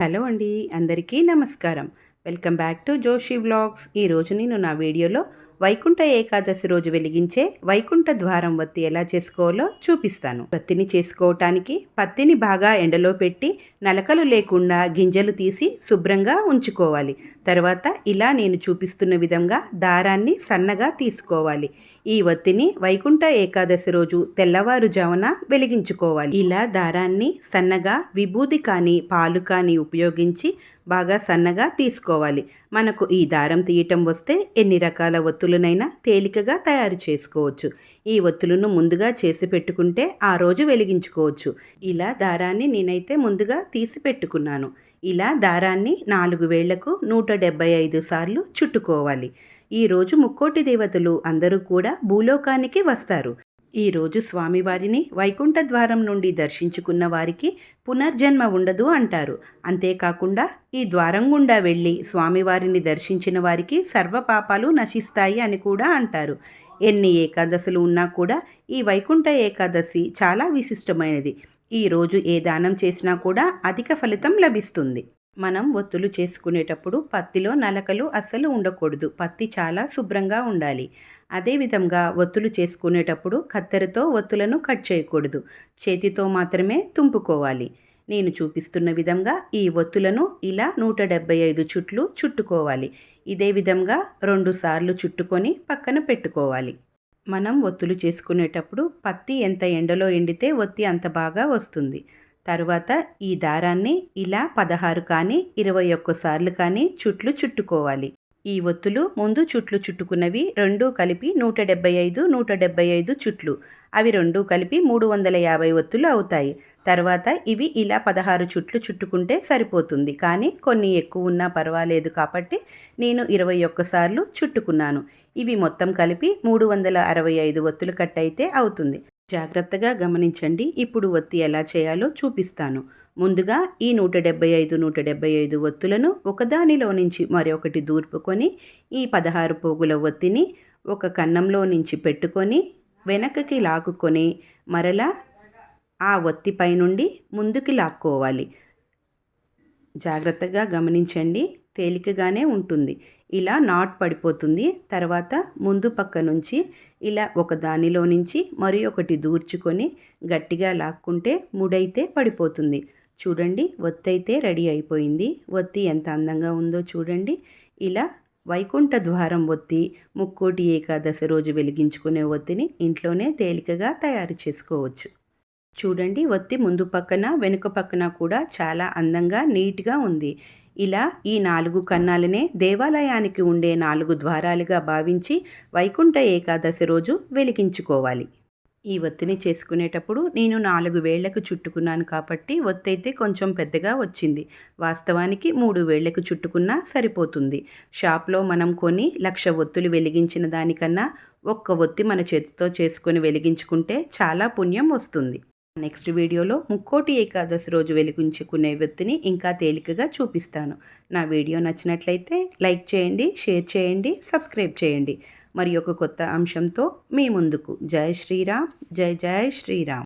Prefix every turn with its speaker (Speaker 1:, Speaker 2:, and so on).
Speaker 1: Hello అండి అందరికీ నమస్కారం. Welcome back to Joshi vlogs. ఈరోజు నేను నా వీడియోలో వైకుంఠ ఏకాదశి రోజు వెలిగించే వైకుంఠ ద్వారం వత్తి ఎలా చేసుకోవాలో చూపిస్తాను. పత్తిని చేసుకోవటానికి పత్తిని బాగా ఎండలో పెట్టి నలకలు లేకుండా గింజలు తీసి శుభ్రంగా ఉంచుకోవాలి. తర్వాత ఇలా నేను చూపిస్తున్న విధంగా దారాన్ని సన్నగా తీసుకోవాలి. ఈ వత్తిని వైకుంఠ ఏకాదశి రోజు తెల్లవారుజామున వెలిగించుకోవాలి. ఇలా దారాన్ని సన్నగా విభూది కానీ పాలు కానీ ఉపయోగించి బాగా సన్నగా తీసుకోవాలి. మనకు ఈ దారం తీయటం వస్తే ఎన్ని రకాల ఒత్తులనైనా తేలికగా తయారు చేసుకోవచ్చు. ఈ ఒత్తులను ముందుగా చేసి పెట్టుకుంటే ఆ రోజు వెలిగించుకోవచ్చు. ఇలా దారాన్ని నేనైతే ముందుగా తీసి పెట్టుకున్నాను. ఇలా దారాన్ని నాలుగు వేళ్ళకు నూట డెబ్బై ఐదు సార్లు చుట్టుకోవాలి. ఈరోజు ముక్కోటి దేవతలు అందరూ కూడా భూలోకానికి వస్తారు. ఈరోజు స్వామివారిని వైకుంఠ ద్వారం నుండి దర్శించుకున్న వారికి పునర్జన్మ ఉండదు అంటారు. అంతేకాకుండా ఈ ద్వారం గుండా వెళ్ళి స్వామివారిని దర్శించిన వారికి సర్వపాపాలు నశిస్తాయి అని కూడా అంటారు. ఎన్ని ఏకాదశులు ఉన్నా కూడా ఈ వైకుంఠ ఏకాదశి చాలా విశిష్టమైనది. ఈరోజు ఏ దానం చేసినా కూడా అధిక ఫలితం లభిస్తుంది. మనం ఒత్తులు చేసుకునేటప్పుడు పత్తిలో నలకలు అస్సలు ఉండకూడదు. పత్తి చాలా శుభ్రంగా ఉండాలి. అదేవిధంగా ఒత్తులు చేసుకునేటప్పుడు కత్తెరతో ఒత్తులను కట్ చేయకూడదు. చేతితో మాత్రమే తుంపుకోవాలి. నేను చూపిస్తున్న విధంగా ఈ ఒత్తులను ఇలా నూట డెబ్బై ఐదు చుట్లు చుట్టుకోవాలి. ఇదే విధంగా రెండు సార్లు చుట్టుకొని పక్కన పెట్టుకోవాలి. మనం ఒత్తులు చేసుకునేటప్పుడు పత్తి ఎంత ఎండలో ఎండితే ఒత్తి అంత బాగా వస్తుంది. తర్వాత ఈ దారాన్ని ఇలా పదహారు కానీ ఇరవై ఒక్కసార్లు కానీ చుట్లు చుట్టుకోవాలి. ఈ ఒత్తులు ముందు చుట్లు చుట్టుకున్నవి రెండు కలిపి నూట డెబ్బై ఐదు నూట డెబ్బై ఐదు చుట్లు. అవి రెండు కలిపి మూడు వందల యాభై ఒత్తులు అవుతాయి. తర్వాత ఇవి ఇలా పదహారు చుట్లు చుట్టుకుంటే సరిపోతుంది. కానీ కొన్ని ఎక్కువ ఉన్నా పర్వాలేదు కాబట్టి నేను ఇరవై ఒక్కసార్లు చుట్టుకున్నాను. ఇవి మొత్తం కలిపి మూడు వందల అరవై ఐదు ఒత్తులు కట్టయితే అవుతుంది. జాగ్రత్తగా గమనించండి. ఇప్పుడు ఒత్తి ఎలా చేయాలో చూపిస్తాను. ముందుగా ఈ నూట డెబ్బై ఐదు నూట డెబ్బై ఐదు ఒత్తులను ఒకదానిలో నుంచి మరొకటి దూర్పుకొని ఈ పదహారు పోగుల ఒత్తిని ఒక కన్నంలో నుంచి పెట్టుకొని వెనకకి లాక్కుని మరలా ఆ ఒత్తిపై నుండి ముందుకి లాక్కోవాలి. జాగ్రత్తగా గమనించండి. తేలికగానే ఉంటుంది. ఇలా నాట్ పడిపోతుంది. తర్వాత ముందు పక్క నుంచి ఇలా ఒక దానిలో నుంచి మరి ఒకటి దూర్చుకొని గట్టిగా లాక్కుంటే ముడైతే పడిపోతుంది. చూడండి ఒత్తైతే రెడీ అయిపోయింది. ఒత్తి ఎంత అందంగా ఉందో చూడండి. ఇలా వైకుంఠ ద్వారం ఒత్తి ముక్కోటి ఏకాదశి రోజు వెలిగించుకునే ఒత్తిని ఇంట్లోనే తేలికగా తయారు చేసుకోవచ్చు. చూడండి ఒత్తి ముందు పక్కన వెనుక పక్కన కూడా చాలా అందంగా నీట్గా ఉంది. ఇలా ఈ నాలుగు కన్నాలనే దేవాలయానికి ఉండే నాలుగు ద్వారాలుగా భావించి వైకుంఠ ఏకాదశి రోజు వెలిగించుకోవాలి. ఈ ఒత్తిని చేసుకునేటప్పుడు నేను నాలుగు వేళ్ళకు చుట్టుకున్నాను కాబట్టి ఒత్తైతే కొంచెం పెద్దగా వచ్చింది. వాస్తవానికి మూడు వేళ్ళకు చుట్టుకున్నా సరిపోతుంది. షాప్లో మనం కొని లక్ష ఒత్తులు వెలిగించిన దానికన్నా ఒక్క ఒత్తి మన చేతితో చేసుకొని వెలిగించుకుంటే చాలా పుణ్యం వస్తుంది. నెక్స్ట్ వీడియోలో ముక్కోటి ఏకాదశి రోజు వెలిగించుకునే వ్యక్తిని ఇంకా తేలికగా చూపిస్తాను. నా వీడియో నచ్చినట్లయితే లైక్ చేయండి షేర్ చేయండి సబ్స్క్రైబ్ చేయండి. మరి ఒక కొత్త అంశంతో మీ ముందుకు. జై శ్రీరామ్ జై జై శ్రీరామ్.